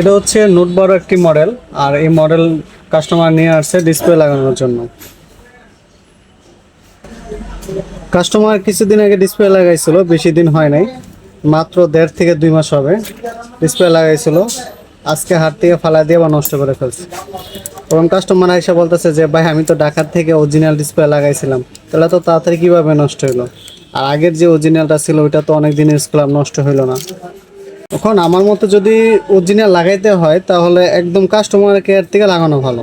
এটা হচ্ছে নোট বড় একটি মডেল, আর এই মডেল কাস্টমার নিয়ে আসছে ডিসপ্লে লাগানোর জন্য। কাস্টমার কিছুদিন আগে ডিসপ্লে লাগাইছিল, বেশি দিন হয় নাই, মাত্র দেড় থেকে দুই মাস হবে ডিসপ্লে লাগাইছিল। আজকে হাত থেকে ফালা দিয়ে বা নষ্ট করে ফেলছে। এবং কাস্টমার এসে বলতেছে যে, ভাই, আমি তো ঢাকার থেকে অরিজিনাল ডিসপ্লে লাগাইছিলাম। তাহলে তো তাড়াতাড়ি কীভাবে নষ্ট হলো আর আগের যে অরিজিনালটা ছিল, ওইটা তো অনেক দিন ইউজ করলাম, নষ্ট হইল না। এখন আমার মতো যদি অরিজিনাল লাগাইতে হয়, তাহলে একদম কাস্টমার কেয়ার থেকে লাগানো ভালো।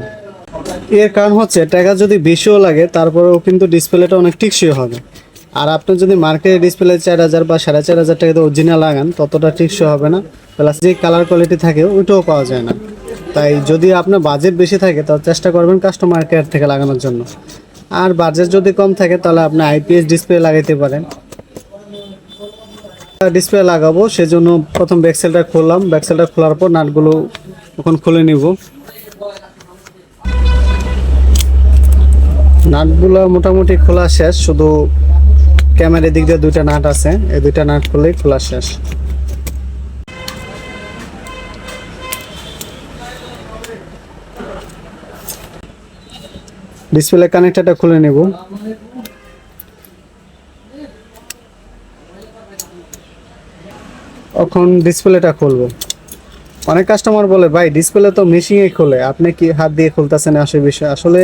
এর কারণ হচ্ছে, টাকা যদি বেশিও লাগে, তারপরেও কিন্তু ডিসপ্লেটা অনেক টিকসই হবে। আর আপনি যদি মার্কেটে ডিসপ্লে চার হাজার বা সাড়ে চার হাজার টাকাতে অরিজিনাল লাগান, ততটা টিকসই হবে না। প্লাস যে কালার কোয়ালিটি থাকে, ওইটাও পাওয়া যায় না। তাই যদি আপনার বাজেট বেশি থাকে, তাহলে চেষ্টা করবেন কাস্টমার কেয়ার থেকে লাগানোর জন্য। আর বাজেট যদি কম থাকে, তাহলে আপনি আইপিএস ডিসপ্লে লাগাইতে পারেন। ডিসপ্লে লাগাবো, সেজন্য প্রথম ব্যাকসেলটা খুললাম। ব্যাকসেলটা খোলার পর নাটগুলো এখন খুলে নিব। নাটগুলো মোটামুটি খোলা শেষ, শুধু ক্যামেরার দিক দিয়ে দুইটা নাট আছে। এই দুইটা নাট খুললেই খোলা শেষ। ডিসপ্লে কানেক্টরটা খুলে নেব। এখন ডিসপ্লেটা খুলবো। অনেক কাস্টমার বলে, ভাই ডিসপ্লে তো মেশিনে খোলে, আপনি কি হাত দিয়ে খুলতেছেন আসে বিষয়? আসলে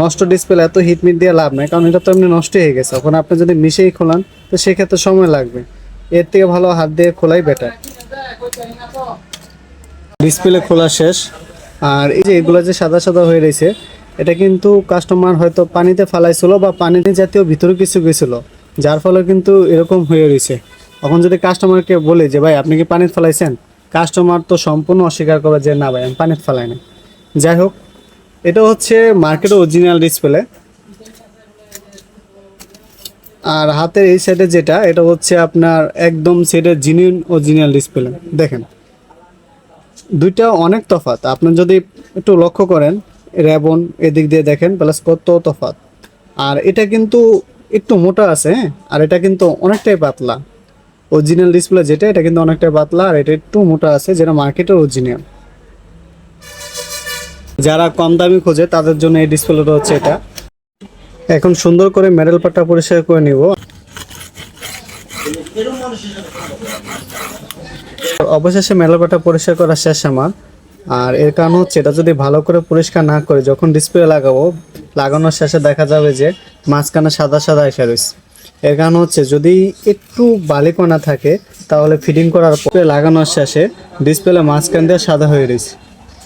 নষ্ট ডিসপ্লে এত হিটমিট দিয়ে লাভ নাই, কারণ এটা তো এমনি নষ্ট হয়ে গেছে। এখন আপনি যদি মিশেই খোলান, তো সেক্ষেত্রে সময় লাগবে। এর থেকে ভালো হাত দিয়ে খোলাই বেটার ডিসপ্লে খোলা শেষ। আর এই যে এগুলো যে সাদা সাদা হয়ে রয়েছে, এটা কিন্তু কাস্টমার হয়তো পানিতে ফালাইছিল বা পানি জাতীয় ভিতরে কিছু গেছিল, যার ফলে কিন্তু এরকম হয়ে রয়েছে। এখন যদি কাস্টমারকে বলি যে, ভাই, আপনি কি পানিতে ফেলাইছেন? কাস্টমার তো সম্পূর্ণ অস্বীকার করে যে, না, ভাই, আমি পানিতে ফেলাই না যাই হোক, এটা হচ্ছে মার্কেটে অরিজিনাল ডিসপ্লে আর হাতের এই সাইডে যেটা, এটা হচ্ছে আপনার একদম সেটের জিনিউন অরিজিনাল ডিসপ্লে দেখেন, দুইটা অনেক তফাৎ। আপনি যদি একটু লক্ষ্য করেন র্যাবন এদিক দিয়ে দেখেন প্লাস কত তফাত আর এটা কিন্তু একটু মোটা আছে হ্যাঁ? আর এটা কিন্তু অনেকটাই পাতলা। অরিজিনাল ডিসপ্লে যেটা, এটা কিন্তু অনেকটাই পাতলা আর এটা একটু মোটা আছে, যেটা মার্কেটের অরিজিনাল যারা কম দামি খোঁজে, তাদের জন্য এই ডিসপ্লেটা হচ্ছে এটা। এখন সুন্দর করে মেডেল পাটটা পরিষ্কার করে নিব। অবশেষে মেডেল পাটটা পরিষ্কার করা শেষ আমার। আর এর কারণ হচ্ছে, এটা যদি ভালো করে পরিষ্কার না করে, যখন ডিসপ্লে লাগাবো, লাগানোর শেষে দেখা যাবে যে মাঝখানে সাদা সাদা এসে রয়েছে এর কারণ হচ্ছে যদি একটু বালিকণা থাকে, তাহলে ফিটিং করার পরে লাগানোর শেষে ডিসপ্লে মাঝখান দিয়ে সাদা হয়ে রয়েছে।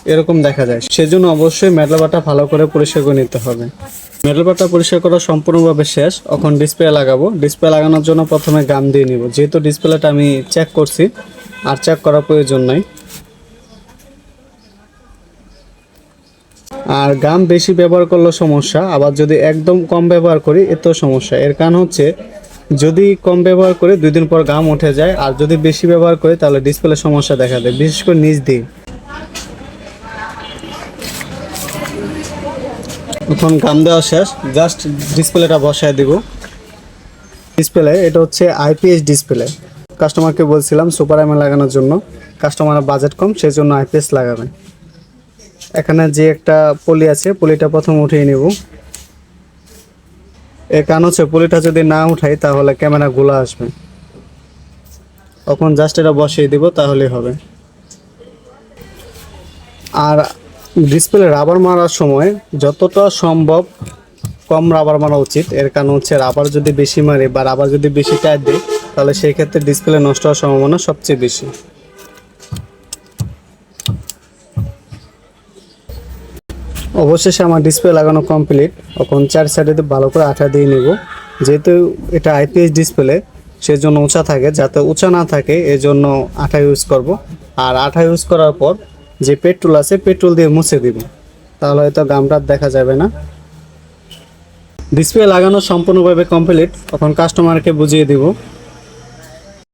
এরকম দেখা যায়। সেজন্য অবশ্যই মেডেল বাটা ভালো করে পরিষ্কার করে নিতে হবে। মেডেল বাটা পরিষ্কার করা সম্পূর্ণভাবে শেষ। এখন ডিসপ্লে লাগাবো। ডিসপ্লে লাগানোর জন্য প্রথমে গাম দিয়ে নিব। যেহেতু ডিসপ্লেটা আমি চেক করছি, আর চেক করার প্রয়োজন নাই। আর গাম বেশি ব্যবহার করলে সমস্যা, আবার যদি একদম কম ব্যবহার করি, এতেও সমস্যা। এর কারণ হচ্ছে, যদি কম ব্যবহার করি দুই দিন পর গাম উঠে যায়, আর যদি বেশি ব্যবহার করি, তাহলে ডিসপ্লে সমস্যা দেখা দেয়, বিশেষ করে নিচ দিয়ে এখন গাম দেওয়া শেষ জাস্ট ডিসপ্লেটা বসায় দিব। ডিসপ্লে এটা হচ্ছে আইপিএস ডিসপ্লে কাস্টমারকে বলছিলাম সুপার এমএ লাগানোর জন্য। কাস্টমারের বাজেট কম, সেই জন্য আইপিএস লাগাবে। এখানে যে একটা পলি আছে, পলিটা প্রথম উঠিয়ে নেব। এর কারণ হচ্ছে, পলিটা যদি না উঠাই তাহলে ক্যামেরা গুলা আসবে। তখন জাস্ট এটা বসিয়ে দিব, তাহলেই হবে। আর ডিসপ্লে রাবার মারার সময় যতটা সম্ভব কম রাবার মারা উচিত। এর কারণ হচ্ছে রাবার যদি বেশি মারে বা রাবার যদি বেশি টাইট দেয় তাহলে সেই ক্ষেত্রে ডিসপ্লে নষ্ট হওয়ার সম্ভাবনা সবচেয়ে বেশি। অবশেষে আমার ডিসপ্লে লাগানো কমপ্লিট এখন চার সাইডে ভালো করে আঠা দিয়ে নেব। যেহেতু এটা আইপিএস ডিসপ্লে সেজন্য উঁচা থাকে। যাতে উঁচা না থাকে, এজন্য আঠা ইউজ করব। আর আঠা ইউজ করার পর যে পেট্রোল আছে পেট্রোল দিয়ে মুছে দিব। তাহলে হয়তো গামটা দেখা যাবে না। ডিসপ্লে লাগানো সম্পূর্ণভাবে কমপ্লিট তখন কাস্টমারকে বুঝিয়ে দিব।